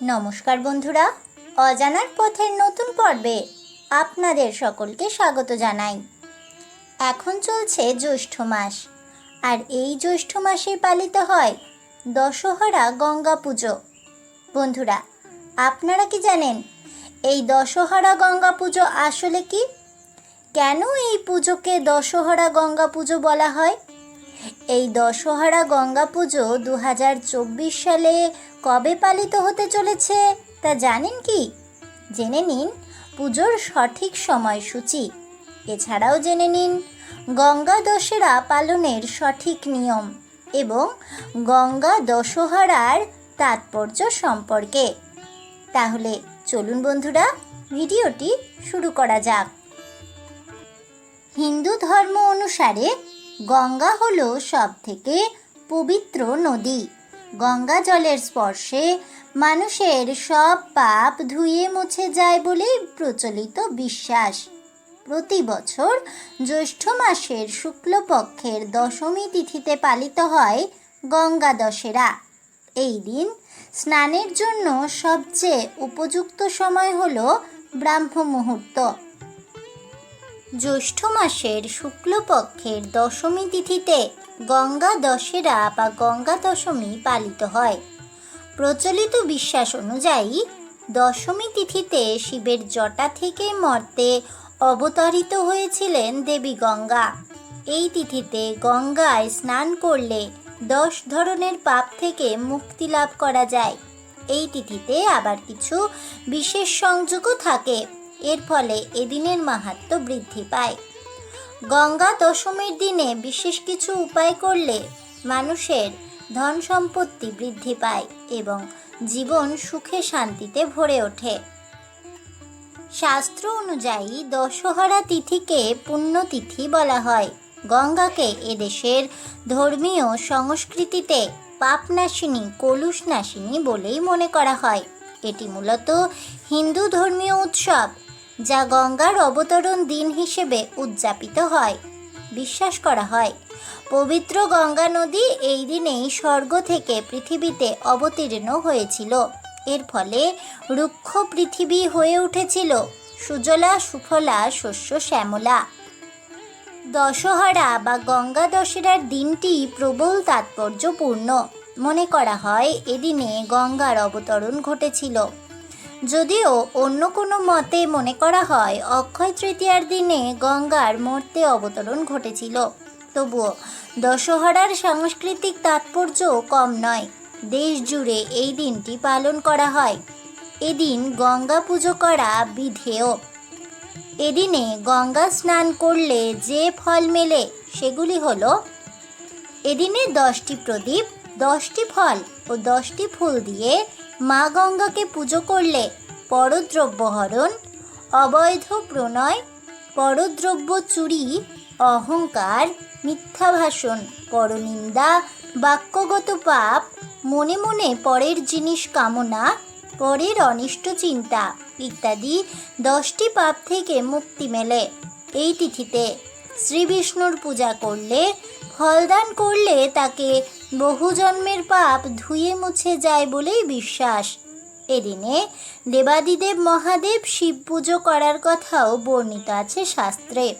নমস্কার বন্ধুরা, অজানার পথের নতুন পর্বে আপনাদের সকলকে স্বাগত জানাই। এখন চলছে জ্যৈষ্ঠ মাস, আর এই জ্যৈষ্ঠ মাসে পালিত হয় দশহরা গঙ্গা পুজো। বন্ধুরা, আপনারা কি জানেন, এই দশহরা গঙ্গা পুজো আসলে কি? কেন এই পুজোকে দশহরা গঙ্গা পুজো বলা হয়? এই দশহরা গঙ্গা পুজো দু হাজার চব্বিশ সালে কবে পালিত হতে চলেছে তা জানেন কি? জেনে নিন পুজোর সঠিক সময়সূচি। এছাড়াও জেনে নিন গঙ্গা দশেরা পালনের সঠিক নিয়ম এবং গঙ্গা দশহরার তাৎপর্য সম্পর্কে। তাহলে চলুন বন্ধুরা, ভিডিওটি শুরু করা যাক। হিন্দু ধর্ম অনুসারে গঙ্গা হলো সব থেকে পবিত্র নদী। গঙ্গা জলের স্পর্শে মানুষের সব পাপ ধুয়ে মুছে যায় বলেই প্রচলিত বিশ্বাস। প্রতি বছর জ্যৈষ্ঠ মাসের শুক্লপক্ষের দশমী তিথিতে পালিত হয় গঙ্গা দশেরা। এই দিন স্নানের জন্য সবচেয়ে উপযুক্ত সময় হলো ব্রাহ্ম মুহূর্ত জ্যৈষ্ঠ মাসের শুক্লপক্ষের দশমী তিথিতে গঙ্গা দশেরা বা গঙ্গা দশমী পালিত হয়। প্রচলিত বিশ্বাস অনুযায়ী দশমী তিথিতে শিবের জটা থেকে মর্তে অবতরিত হয়েছিলেন দেবী গঙ্গা। এই তিথিতে গঙ্গায় স্নান করলে দশ ধরনের পাপ থেকে মুক্তি লাভ করা যায়। এই তিথিতে আবার কিছু বিশেষ সংযোগও থাকে। এর ফলে এদিনের মাহাত্ম্য বৃদ্ধি পায়। গঙ্গা দশমীর দিনে বিশেষ কিছু উপায় করলে মানুষের ধন সম্পত্তি বৃদ্ধি পায় এবং জীবন সুখে শান্তিতে ভরে ওঠে। শাস্ত্র অনুযায়ী দশহরা তিথিকে পুণ্যতিথি বলা হয়। গঙ্গাকে এদেশের ধর্মীয় সংস্কৃতিতে পাপনাশিনী, কলুষনাশিনী বলেই মনে করা হয়। এটি মূলত হিন্দু ধর্মীয় উৎসব। যা গঙ্গার অবতরণ দিন হিসেবে উদযাপিত হয়। বিশ্বাস করা হয়, পবিত্র গঙ্গা নদী এই দিনেই স্বর্গ থেকে পৃথিবীতে অবতীর্ণ হয়েছিল। এর ফলে রুক্ষ পৃথিবী হয়ে উঠেছিল, সুজলা, সুফলা, শস্য, শ্যামলা। দশহরা বা গঙ্গা দশেরার দিনটি প্রবল তাৎপর্যপূর্ণ। মনে করা হয়, এদিনে গঙ্গার অবতরণ ঘটেছিল। যদিও অন্য কোনো মতে মনে করা হয়, অক্ষয় তৃতীয়ার দিনে গঙ্গার মর্তে অবতরণ ঘটেছিল। তবুও দশহরার সাংস্কৃতিক তাৎপর্য কম নয় দেশ জুড়ে এই দিনটি পালন করা হয়। এদিন গঙ্গা পুজো করা বিধেয়। এদিনে গঙ্গা স্নান করলে যে ফল মেলে, সেগুলি হলো এদিনে দশটি প্রদীপ, দশটি ফল ও দশটি ফুল দিয়ে মা গঙ্গাকে পুজো করলে পরদ্রব্য হরণ, অবৈধ প্রণয়, পরদ্রব্য চুরি, অহংকার মিথ্যা ভাষণ পরনিন্দা, বাক্যগত পাপ, মনে মনে পরের জিনিস কামনা, পরের অনিষ্ট চিন্তা ইত্যাদি দশটি পাপ থেকে মুক্তি মেলে। এই তিথিতে শ্রী বিষ্ণুর পূজা করলে, ফলদান করলে তাকে বহু জন্মের পাপ ধুয়ে মুছে যায় বলেই বিশ্বাস। এদিনে দেবাদিদেব মহাদেব শিব পুজো করার কথাও বর্ণিত আছে শাস্ত্রে।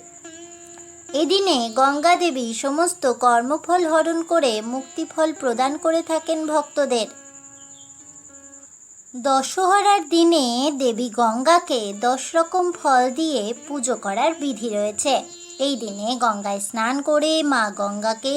এদিনে গঙ্গা দেবী সমস্ত কর্মফল হরণ করে মুক্তিফল প্রদান করে থাকেন ভক্তদের। দশহরার দিনে দেবী গঙ্গাকে দশ রকম ফল দিয়ে পুজো করার বিধি রয়েছে। এই দিনে গঙ্গায় স্নান করে মা গঙ্গাকে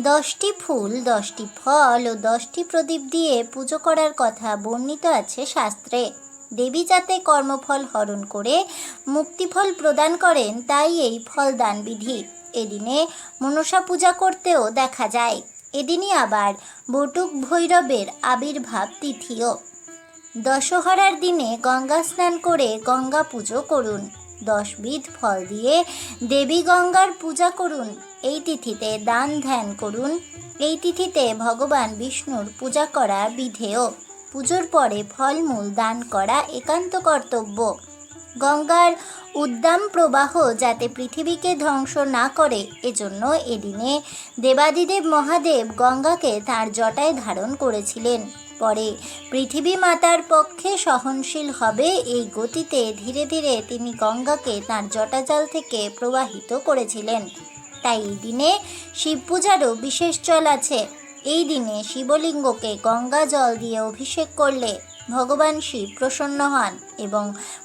দশটি ফুল, দশটি ফল ও দশটি প্রদীপ দিয়ে পুজো করার কথা বর্ণিত আছে শাস্ত্রে। দেবী যাতে কর্মফল হরণ করে, মুক্তিফল প্রদান করেন, তাই এই ফলদান বিধি। এদিনে মনসা পূজা করতেও দেখা যায়। এদিনই আবার বটুক ভৈরবের আবির্ভাব তিথিও। দশহরার দিনে গঙ্গা স্নান করে গঙ্গা পুজো করুন। দশবিধ ফল দিয়ে দেবী গঙ্গার পূজা করুন। এই তিথিতে দান ধ্যান করুন। এই তিথিতে ভগবান বিষ্ণুর পূজা করা বিধেয়। পুজোর পরে ফলমূল দান করা একান্ত কর্তব্য। গঙ্গার উদ্দাম প্রবাহ যাতে পৃথিবীকে ধ্বংস না করে, এজন্য এদিনে দেবাদিদেব মহাদেব গঙ্গাকে তার জটায় ধারণ করেছিলেন। পরে পৃথিবী মাতার পক্ষে সহনশীল হবে এই গতিতে ধীরে ধীরে তিনি গঙ্গাকে তাঁর জটাজল থেকে প্রবাহিত করেছিলেন। তাই এই দিনে শিব পূজারও বিশেষ চল আছে। এই দিনে শিবলিঙ্গকে গঙ্গা জল দিয়ে অভিষেক করলে ভগবান শিব প্রসন্ন হন এবং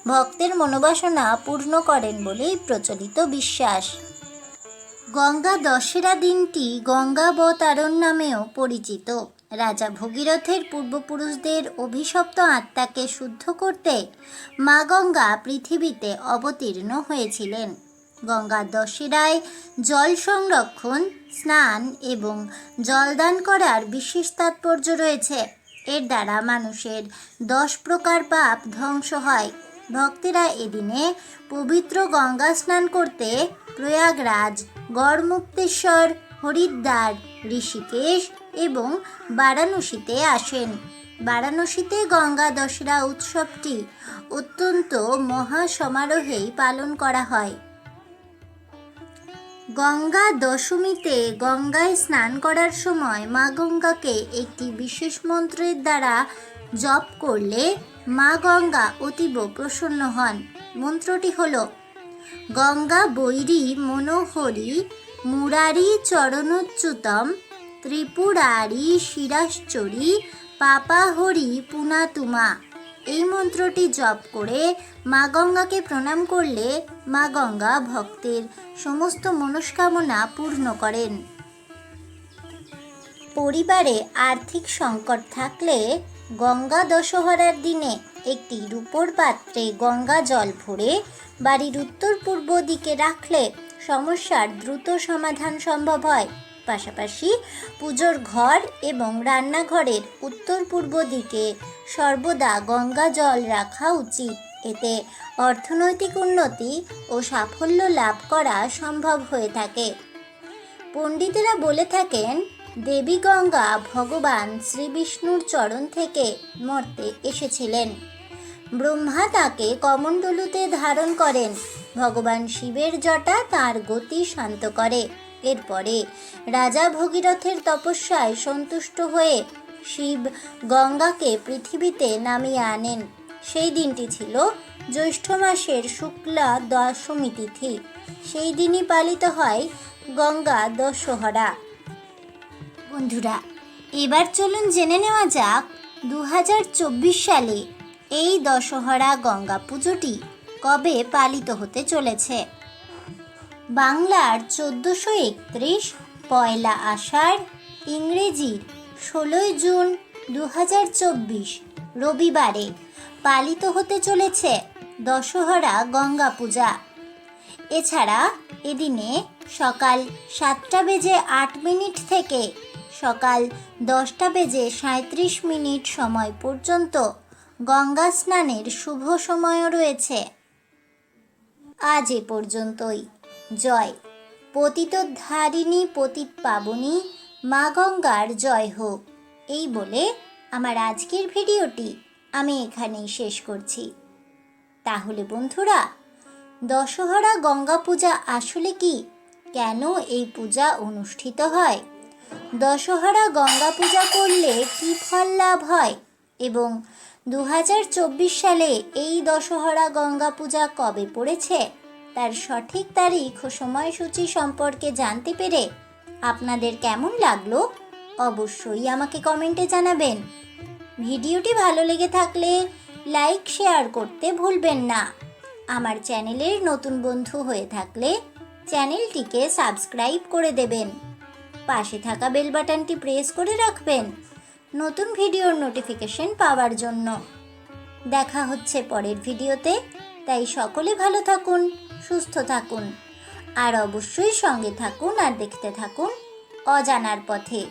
ভক্তের মনোবাসনা পূর্ণ করেন বলেই প্রচলিত বিশ্বাস। গঙ্গা দশেরা দিনটি গঙ্গাবতারণ নামেও পরিচিত। রাজা ভগীরথের পূর্বপুরুষদের অভিশপ্ত আত্মাকে শুদ্ধ করতে মা গঙ্গা পৃথিবীতে অবতীর্ণ হয়েছিলেন। গঙ্গা দশেরায় জল সংরক্ষণ, স্নান এবং জলদান করার বিশেষ তাৎপর্য রয়েছে। এর দ্বারা মানুষের দশ প্রকার পাপ ধ্বংস হয়। ভক্তেরা এদিনে পবিত্র গঙ্গা স্নান করতে প্রয়াগরাজ, গড়মুক্তেশ্বর, হরিদ্বার, ঋষিকেশ এবং বারাণসীতে আসেন। বারাণসীতে গঙ্গা দশরা উৎসবটি অত্যন্ত মহা সমারোহেই পালন করা হয়। গঙ্গা দশমীতে গঙ্গায় স্নান করার সময় মা গঙ্গাকে একটি বিশেষ মন্ত্রের দ্বারা জপ করলে মা গঙ্গা অতীব প্রসন্ন হন। মন্ত্রটি হল, গঙ্গা বৈরী মনোহরি মুরারি চরণোচ্যুতম ত্রিপুরারি শিরাশ্চরী পাপাহরি পুনাতুমা। এই মন্ত্রটি জপ করে মা গঙ্গাকে প্রণাম করলে মা গঙ্গা ভক্তের সমস্ত মনস্কামনা পূর্ণ করেন। পরিবারে আর্থিক সংকট থাকলে গঙ্গা দশহরার দিনে একটি রূপোর পাত্রে গঙ্গা জল ভরে বাড়ির উত্তর পূর্ব দিকে রাখলে সমস্যার দ্রুত সমাধান সম্ভব হয়। পাশাপাশি পুজোর ঘর এবং রান্নাঘরের উত্তর পূর্ব দিকে সর্বদা গঙ্গা জল রাখা উচিত। এতে অর্থনৈতিক উন্নতি ও সাফল্য লাভ করা সম্ভব হয়ে থাকে। পণ্ডিতেরা বলে থাকেন, দেবী গঙ্গা ভগবান শ্রীবিষ্ণুর চরণ থেকে মর্তে এসেছিলেন। ব্রহ্মা তাকে কমণ্ডলুতে ধারণ করেন। ভগবান শিবের জটা তার গতি শান্ত করে। এরপরে রাজা ভগীরথের তপস্যায় সন্তুষ্ট হয়ে শিব গঙ্গাকে পৃথিবীতে নামিয়ে আনেন। সেই দিনটি ছিল জ্যৈষ্ঠ মাসের শুক্লা দশমী তিথি। সেই দিনই পালিত হয় গঙ্গা দশহরা। বন্ধুরা, এবার চলুন জেনে নেওয়া যাক দু হাজার চব্বিশ সালে এই দশহরা গঙ্গা পুজোটি কবে পালিত হতে চলেছে। বাংলার চোদ্দোশো একত্রিশ পয়লা আষাঢ় ইংরেজির ষোলোই জুন দু হাজার চব্বিশ রবিবারে পালিত হতে চলেছে দশহরা গঙ্গা পূজা। এছাড়া এদিনে সকাল সাতটা বেজে আট মিনিট থেকে সকাল দশটা বেজে সাঁত্রিশ মিনিট সময় পর্যন্ত গঙ্গা স্নানের শুভ সময়ও রয়েছে। আজ এ পর্যন্তই। জয়। পতিতোদ্ধারিণী পতিত পাবনী, মা গঙ্গার জয় হোক। এই বলে আমার আজকের ভিডিওটি আমি এখানেই শেষ করছি। তাহলে বন্ধুরা, দশহরা গঙ্গা পূজা আসলে কি? কেন এই পূজা অনুষ্ঠিত হয়? দশহরা গঙ্গা পূজা করলে কি ফল লাভ হয়? এবং দু হাজার চব্বিশ সালে এই দশহরা গঙ্গা পূজা কবে পড়েছে? তার সঠিক তারিখ ও সময়সূচি সম্পর্কে জানতে পেরে আপনাদের কেমন লাগল অবশ্যই আমাকে কমেন্টে জানাবেন। ভিডিওটি ভালো লেগে থাকলে লাইক, শেয়ার করতে ভুলবেন না। আমার চ্যানেলের নতুন বন্ধু হয়ে থাকলে চ্যানেলটিকে সাবস্ক্রাইব করে দেবেন। পাশে থাকা বেল বাটনটি প্রেস করে রাখবেন নতুন ভিডিওর নোটিফিকেশন পাওয়ার জন্য। দেখা হচ্ছে পরের ভিডিওতে। তাই সকলে ভালো থাকুন। সুস্থ থাকুন। আর অবশ্যই সঙ্গে থাকুন আর দেখতে থাকুন অজানার পথে।